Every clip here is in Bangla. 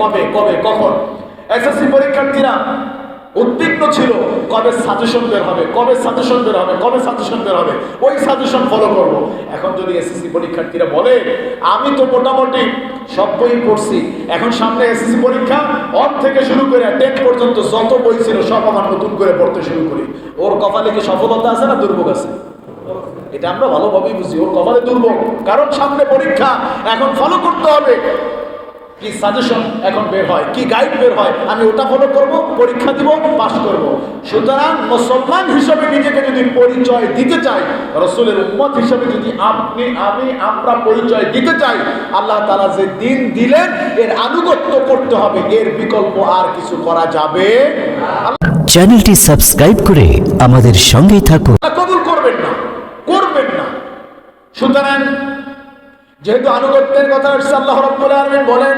কবে কবে, কখন? এসএসসি পরীক্ষার্থীরা উদ্বিগ্ন ছিল, কবে সাজেশন বের হবে, কবে সাজেশন বের হবে, কবে সাজেশন বের হবে? ওই সাজেশন ফলো করব। এখন যদি এসএসসি পরীক্ষার্থীরা বলে, আমি তো মোটামুটি সব বই পড়ছি এখন সামনে এসএসসি পরীক্ষা অন থেকে শুরু করে টেন পর্যন্ত যত বই ছিল, সব আমার নতুন করে পড়তে শুরু করি। ওর কপালে কি সফলতা আছে না দুর্ভোগ আছে? এটা আমরা ভালোভাবেই বুঝি। ওর কপালে দুর্ভোগ। কারণ সামনে পরীক্ষা, এখন ফলো করতে হবে। কি সাজেশন এখন বের হয়? কি গাইড বের হয়? আমি ওটা ফলো করব পরীক্ষা দিব পাস করব। সুতরাং মুসলমান হিসেবে নিজেকে যদি পরিচয় দিতে চাই রসুলের উম্মত হিসেবে যদি আপনি আমি আমরা পরিচয় দিতে চাই আল্লাহ তালা যে দিন দিলেন এর আনুগত্য করতে হবে। এর বিকল্প আর কিছু করা যাবে চ্যানেলটি সাবস্ক্রাইব করে আমাদের সঙ্গেই থাকুন। কবুল করবেন না করবেন না। সুতরাং যেহেতু আনুগত্যের কথা আসছে, আল্লাহ রাব্বুল আলামিন বলেন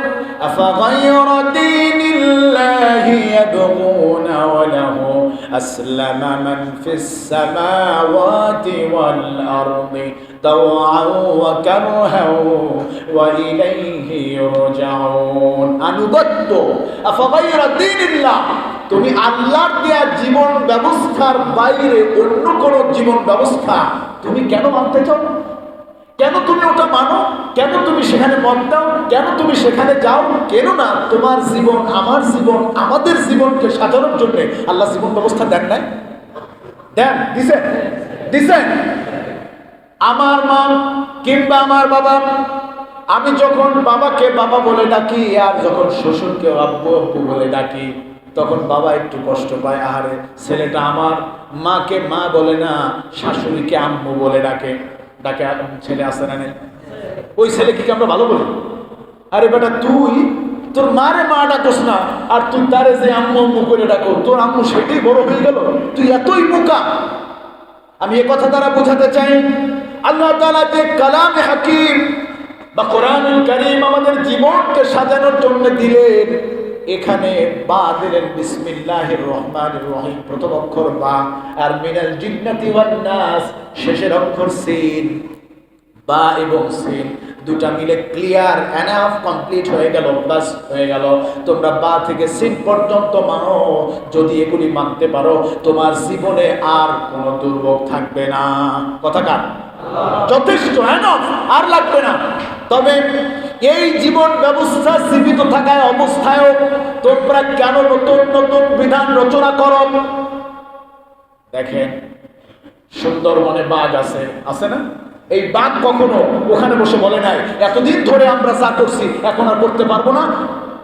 আফাগায়রা দীনিল্লাহি ইয়াবগুনা ওয়া লাহু আসলামা মান ফিস সামাওয়াতি ওয়াল আরদি তাওআন ওয়া কারহান ওয়া ইলাইহি ইরজাউন আনুগত্য আফাগায়রা দীনিল্লাহ, তুমি আল্লাহর দেয়া জীবন ব্যবস্থার বাইরে অন্য কোন জীবন ব্যবস্থা তুমি কেন মানতে চাও? কেন তুমি ওটা মানো? কেন তুমি সেখানে মত দাও? কেন তুমি সেখানে যাও? কেন না তোমার জীবন আমার জীবন, আমাদের জীবনকে সাজানোর জন্য আল্লাহ জীবন ব্যবস্থা দেন নাই। দেন দিছেন দিছেন আমার মা কিংবা আমার বাবা, আমি যখন বাবাকে বাবা বলে ডাকি, আর যখন শ্বশুরকে আব্বু আব্বু বলে ডাকি, তখন বাবা একটু কষ্ট পায়, আহারে, ছেলেটা আমার মাকে মা বলে না, শাশুড়িকে আম্মু বলে ডাকে। ডাকে ছেলে আসে না নেই? ওই ছেলে কি আমরা ভালো বলি? আরে বেটা, তুই, তোর মারে মা ডাকোস না, আর তুই তারে যে আম্মু আম্মু করে ডাকো, তোর আম্মু সেটাই বড় হয়ে গেল, তুই এতই বোকা। আমি এ কথা দ্বারা বোঝাতে চাই। আল্লাহ তাআলা যে কালামে হাকিম বা কোরআন কারীম আমাদের জীবনকে সাজানোর জন্য দিলেন। এখানে বা দিলেন বিসমিল্লাহির রহমানির রহিম, প্রথম অক্ষর বা, আর মিনাল জিন্নাতি ওয়ান নাস, শেষের অক্ষর সিন, বা এবং সিন দুটা মিলে ক্লিয়ার এনাফ কমপ্লিট হয়ে গেল প্লাস হয়ে গেল। তোমরা বা থেকে সিন পর্যন্ত মানো, যদি এগুলি মানতে পারো, তোমার জীবনে আর কোনো দুর্ভোগ থাকবে না। কথা কার? যথেষ্ট এনাফ, আর লাগবে না। তবে এই জীবন ব্যবস্থা সীমিত থাকায় অবস্থায়ও তোমরা কেন নতুন নতুন বিধান রচনা করো? দেখেন, সুন্দরবনে বাঘ আছে আছে না? এই বাঘ কখনো ওখানে বসে বলে নাই, এতদিন ধরে আমরা যা করছি, এখন আর করতে পারব না।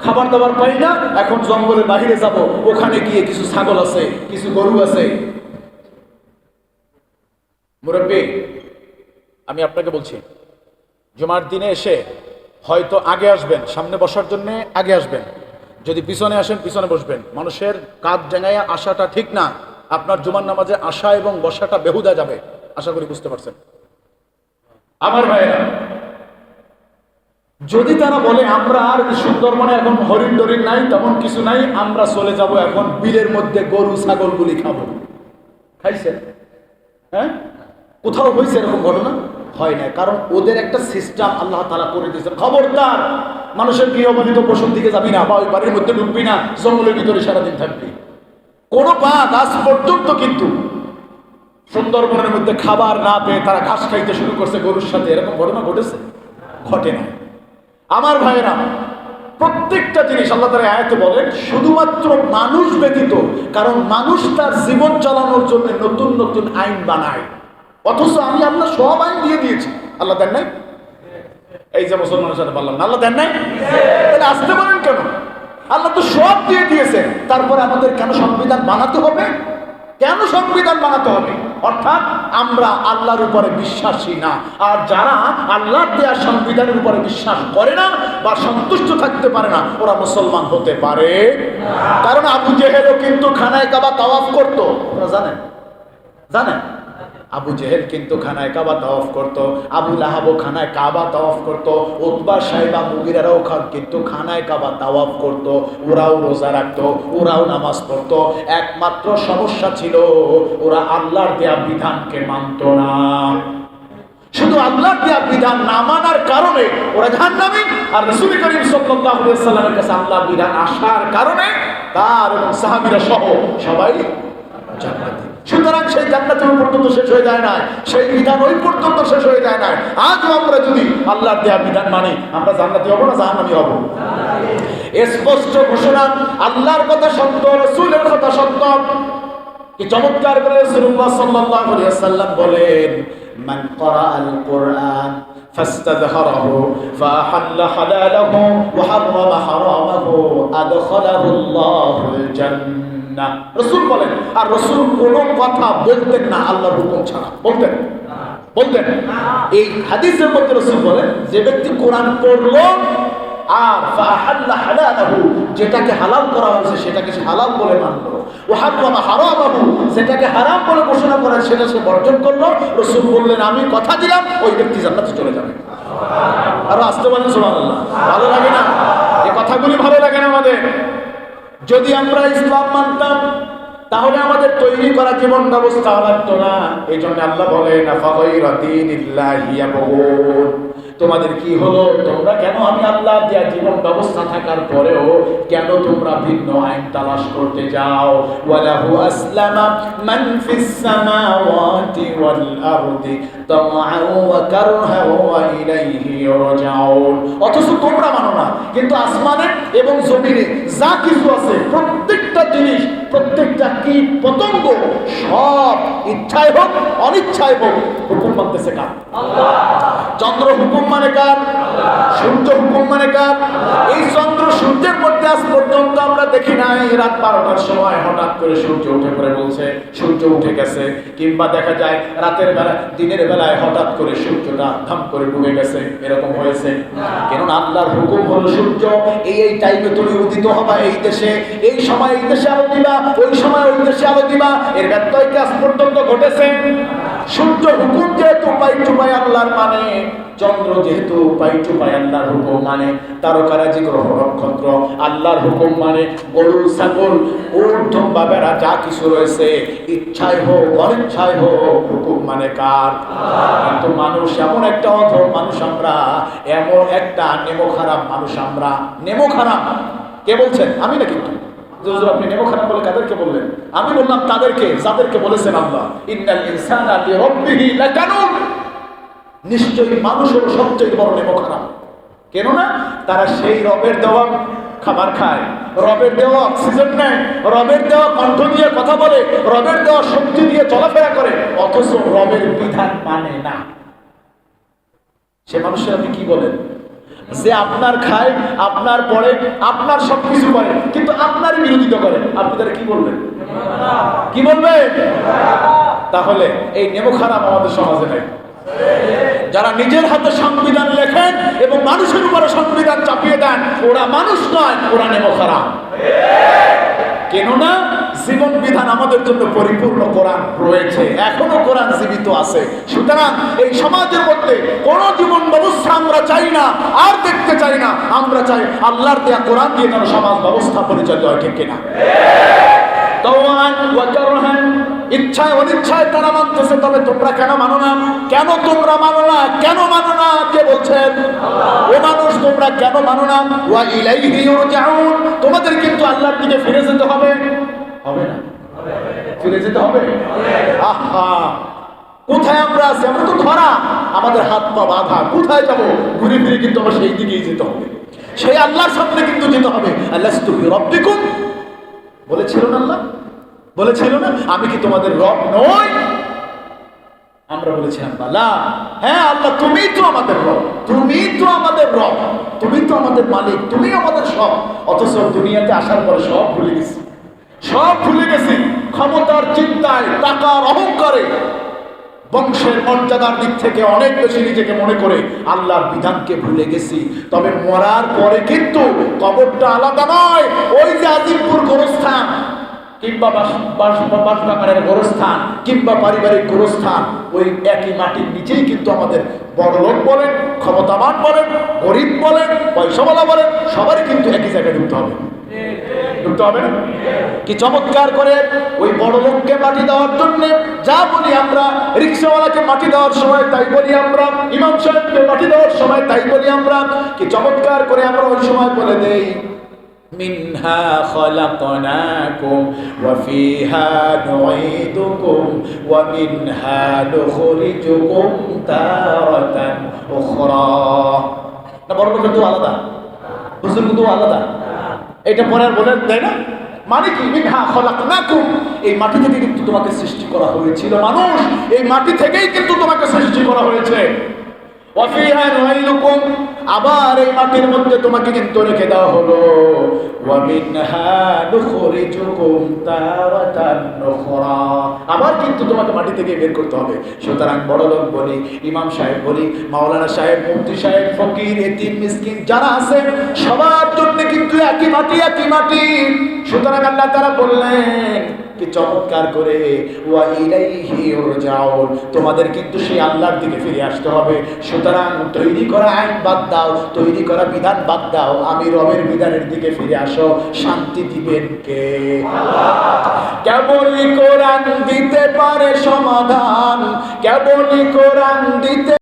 খাবার দাবার পাই না, এখন জঙ্গলের বাহিরে যাব। ওখানে গিয়ে কিছু ছাগল আছে, কিছু গরু আছে। মুরব্বী, আমি আপনাকে বলছি, জুমার দিনে এসে হয়তো আগে আসবেন, সামনে বসার জন্য আগে আসবেন। যদি পিছনে আসেন, পিছনে বসবেন। মানুষের কাজ জাঙ্গাইয়া আসাটা ঠিক না, আপনার জুমার নামাজে আসা এবং বসাটা বেহুদা যাবে। আশা করি বুঝতে পারছেন। আমার ভাইয়েরা, যদি তারা বলে, আমরা আর সুন্দরবনে এখন হরিণ টরিণ নাই, তেমন কিছু নাই, আমরা চলে যাব এখন বিলের মধ্যে গরু ছাগলগুলি খাব। খাইছেন? হ্যাঁ? কোথাও হয়েছে এরকম ঘটনা? হয় না। কারণ ওদের একটা সিস্টেম আল্লাহ তালা করে দিয়েছেন। খবরদার, মানুষের গৃহপালিত পশুর দিকে যাবি না, বা ওই বাড়ির মধ্যে ঢুকবি না, জঙ্গলের ভিতরে সারাদিন থাকবি। কোনো বাঘ আজ পর্যন্ত কিন্তু সুন্দরবনের মধ্যে খাবার না পেয়ে তারা ঘাস খাইতে শুরু করছে গরুর সাথে। এরকম ঘটনা ঘটেছে? ঘটে না আমার ভাইয়েরা, প্রত্যেকটা জিনিস আল্লাহ তারা আয়াতে বলেন, শুধুমাত্র মানুষ ব্যতীত, কারণ মানুষ তার জীবন চালানোর জন্য নতুন নতুন আইন বানায়। অথচ আমি আল্লাহ সব আইন দিয়ে দিয়েছি। আল্লাহ দেন নাই? এই যে মুসলমানের সাথে বললাম না। আল্লাহ দেন নাই? তাহলে আসতে পারেন কেন? আল্লাহ তো সব দিয়ে দিয়েছে। তারপরে আমাদের কেন সংবিধান বানাতে হবে? কেন সংবিধান বানাতে হবে? অর্থাৎ আমরা আল্লাহর উপরে বিশ্বাসী না। আর যারা আল্লাহর দেওয়া সংবিধানের উপরে বিশ্বাস করে না বা সন্তুষ্ট থাকতে পারে না, ওরা মুসলমান হতে পারে। কারণ আবু জেহেলও কিন্তু খানায় কাবা তাওয়াফ করতো। ওরা জানেন জানেন আবু জেহেল কিন্তু খানায় কাবা তাওয়াফ করতো, আবু লাহাবও খানায় কাবা তাওয়াফ করতো, উতবা সাহেবা মুগিরারাও খান কিন্তু খানায় কাবা তাওয়াফ করতো, ওরাও রোজা রাখতো, ওরাও নামাজ পড়তো। একমাত্র সমস্যা ছিল, ওরা আল্লাহর দেয়া বিধানকে মানত না। শুধু আল্লাহ দেয়া বিধান না মানার কারণে ওরা জাহান্নামী, আর রসুল করিম সাল্লাল্লাহু আলাইহি সাল্লামের কাছে আল্লাহ বিধান আসার কারণে তার এবং সাহাবীরা সহ সবাই জান্নাতি সুতরাং সেই জান্নাতের পর্যন্ত শেষ হয়ে যায় না সেই বিধান ওই পর্যন্ত শেষ হয়ে যায় না আজও আমরা যদি আল্লাহর দেয়া বিধান মানি, আমরা জান্নাতি হব না জাহান্নামী হব? স্পষ্ট ঘোষণা, আল্লাহর কথা সত্য, রসুলের কথা সত্য। কি চমৎকার করে রাসূলুল্লাহ সাল্লাল্লাহু আলাইহি ওয়াসাল্লাম বলেন, মান ক্বারাআল কুরআন ফাস্তাযহারাহু ফাহাল্লা হালালাহু ওয়া হাররামা হারামাহু আদখালাহু আল্লাহুল জান্নাহ রসুল বলেন, আর রসুল কোনো কথা বলতেন না আল্লাহর হুকুম ছাড়া। বলতেন। বলতেন। এই হাদিসের মধ্যে রসুল বলেন, যে ব্যক্তি কোরআন পড়ল, আর যেটাকে হালাল করা হয়েছে সেটাকে সে হালাল বলে মানলো। ও হারামা হারামাহু যেটাকে হারাম বলে ঘোষণা করা সেটা সে বর্জন করল। রসুল বললেন, আমি কথা দিলাম, ওই ব্যক্তি জান্নাতে চলে যাবে আরও আসতে বলেন সুবহানাল্লাহ ভালো লাগে না এই কথাগুলি ভালো লাগে না আমাদের যদি আমরা ইসলাম মানতাম, তাহলে আমাদের তৈরি করা জীবন ব্যবস্থা লাগতো না। এই জন্য আল্লাহ বলেন তোমাদের কি হলো? তোমরা কেন আমি আল্লাহ দেয়া জীবন ব্যবস্থা থাকার পরেও কেন তোমরা ভিন্ন আইন তালাশ করতে যাও? ওয়ালাহু আসলামা মান ফিস সামাওয়াতি ওয়াল আরদি তামআন ওয়া কারহা ওয়া ইলাইহি ইরজাউন অথচ তোমরা মানো না, কিন্তু আসমানে এবং জমিনে যা কিছু আছে, প্রত্যেকটা জিনিস প্রত্যেকটা কীট পতঙ্গ? সব ইচ্ছায় হোক অনিচ্ছায় হোক হুকুম মানতেছে কার? চন্দ্র হুকুম মানে কার? সূর্য হুকুম মানে কার? এই চন্দ্র সূর্যের মধ্যে আজ পর্যন্ত আমরা দেখি নাই রাত বারোটার সময় হঠাৎ করে সূর্য উঠে পড়ে বলছে সূর্য উঠে গেছে কিংবা দেখা যায় রাতের বেলা দিনের বেলায় হঠাৎ করে সূর্যটা ধাম করে ডুবে গেছে এরকম হয়েছে। কেননা আল্লাহর হুকুম হলো সূর্য এই এই টাইমে তুমি উদিত হবা এই দেশে এই সময় এই দেশে আলো দিবা ওই সময় ওই দেশে আলো দিবা, এর ব্যত্যয় কি আজ পর্যন্ত ঘটেছে? সূর্য হুকুম যেহেতু পাই টুপাই আল্লাহর মানে চন্দ্র যেহেতু পাই টুপাই আল্লাহর হুকুম মানে তারকারাজি গ্রহ নক্ষত্র, আল্লাহর হুকুম মানে গরু ছাগল ঊর্ধ্ব বা বেড়া যা কিছু রয়েছে, ইচ্ছায় হোক, অনিচ্ছায় হোক, হুকুম মানে কার? কিন্তু মানুষ এমন একটা অধ মানুষ আমরা, এমন একটা নেমো খারাপ মানুষ আমরা, নেমো খারাপ। কে বলছেন? আমি না কিন্তু? আমি বললাম, তাদেরকে, যাদেরকে বলেছেন আল্লাহ নিশ্চয়ই মানুষ হলো সবচেয়ে বড় নেমো খারাপ কেননা তারা সেই রবের দেওয়া খাবার খায়, রবের দেওয়া অক্সিজেন নেয়, রবের দেওয়া কণ্ঠ দিয়ে কথা বলে, রবের দেওয়া শক্তি দিয়ে চলাফেরা করে, অথচ রবের বিধান মানে না। সে মানুষের আপনি কি বলেন? যে আপনার খায়, আপনার পরে আপনার সবকিছু করে, কিন্তু আপনার আপনি তারা কি বলবেন? কি বলবেন? তাহলে এই নেমো খারাপ আমাদের সমাজে নেই। যারা নিজের হাতে সংবিধান লেখেন এবং মানুষের উপরে সংবিধান চাপিয়ে দেন, ওরা মানুষ নয়, ওরা নেমো খারাপ কেননা জীবন বিধান আমাদের জন্য পরিপূর্ণ কোরআন রয়েছে। এখনও কোরআন জীবিত আছে। সুতরাং এই সমাজের মধ্যে কোন জীবন ব্যবস্থা আমরা চাই না আর দেখতে চাই না। আমরা চাই আল্লাহর দেয়া কোরআন দিয়ে যেন সমাজ ব্যবস্থা পরিচালিত হয় ঠিক কিনা? কারহান ইচ্ছায় অনিচ্ছায় তারা মানতেছে, তবে তোমরা কেন মানো না? কেন তোমরা মানো না? কেন মানো না? কে বলছেন? ও মানুষ, তোমরা কেন মানো না? ওয়া ইলাইহি ইউরজাউন তোমাদের কিন্তু আল্লাহর দিকে ফিরে যেতে হবে। হবে না? ফিরে যেতে হবে? আহা! কোথায় আমরা আছি? আমরা তো ধরা। আমাদের হাত পা বাঁধা। কোথায় যাব? ঘুরে ফিরে কিন্তু আমার সেই দিকেই যেতে হবে। সেই আল্লাহর সামনে কিন্তু যেতে হবে। আল্লাহ রব্বিকুম বলেছিল না আল্লাহ? বলেছিল না? আমি কি তোমাদের রব নই? আমরা বলেছিলাম, বালা হ্যাঁ আল্লাহ তুমি তো আমাদের রব তুমি তো আমাদের রব তুমি তো আমাদের মালিক তুমি আমাদের সব, অথচ দুনিয়াতে আসার পরে সব ভুলে গেছি, সব ভুলে গেছি, ক্ষমতার চিন্তায়, টাকার অহংকারে, বংশের মর্যাদার দিক থেকে অনেক বেশি নিজেকে মনে করে আল্লাহর বিধানকে ভুলে গেছি, তবে মরার পরে কিন্তু কবরটা আলাদা নয়, ওই যে আজিমপুর গোরস্থান কিংবা বাস- বাস- বাসবাগানের গোরস্থান, কিংবা পারিবারিক গোরস্থান, ওই একই মাটির নিচেই কিন্তু আমাদের বড় লোক বলেন, ক্ষমতাবান বলেন, গরিব বলেন, পয়সাওয়ালা বলেন, সবারই কিন্তু একই জায়গায় ঢুকতে হবে। ঢুকতে হবে কি চমৎকার করে ওই বড় লোককে মাটি দেওয়ার জন্য, যা বলি আমরা, রিক্সাওয়ালাকে মাটি দেওয়ার সময় তাই বলি আমরা, ইমাম সাহেবকে মাটি দেওয়ার সময় তাই বলি আমরা, কি চমৎকার করে আমরা ওই সময় বলে দেই منها خلقناكم وفيها نعيدكم ومنها نخرجكم تارة أخرى না বড় লোকের তো আলাদা হুজুর কিন্তু আলাদা এটা পরে আর বলে তাই না মানে কি মিনহা খলাকনাকুম এই মাটি থেকে কিন্তু তোমাকে সৃষ্টি করা হয়েছিল মানুষ এই মাটি থেকেই কিন্তু তোমাকে সৃষ্টি করা হয়েছে ওয়াফিহা নুইলুকুম আবার এই মাটির মধ্যে তোমাকে কিন্তু রেখে দেওয়া হলো। আবার কিন্তু তোমাকে মাটি থেকে বের করতে হবে। সুতরাং বড় লোক বলি, ইমাম সাহেব বলি, মাওলানা সাহেব, মুফতি সাহেব, ফকির, এতিম, মিসকিন যারা আছে সবার জন্য কিন্তু একই মাটি একই মাটি। সুতরাং আল্লাহ তারা বললেন কি চমৎকার করে, ওয়া ইলাইহি ইরজাউন তোমাদের কিন্তু সেই আল্লাহর দিকে ফিরে আসতে হবে। সুতরাং তৈরি করা আইন বাদ দাও, তৈরি করা বিধান বাদ দাও। আমি রবের বিধানের দিকে ফিরে আসো। শান্তি দিবেন কে? কেবলই কোরআন দিতে পারে সমাধান, কেবলই কোরআন দিতে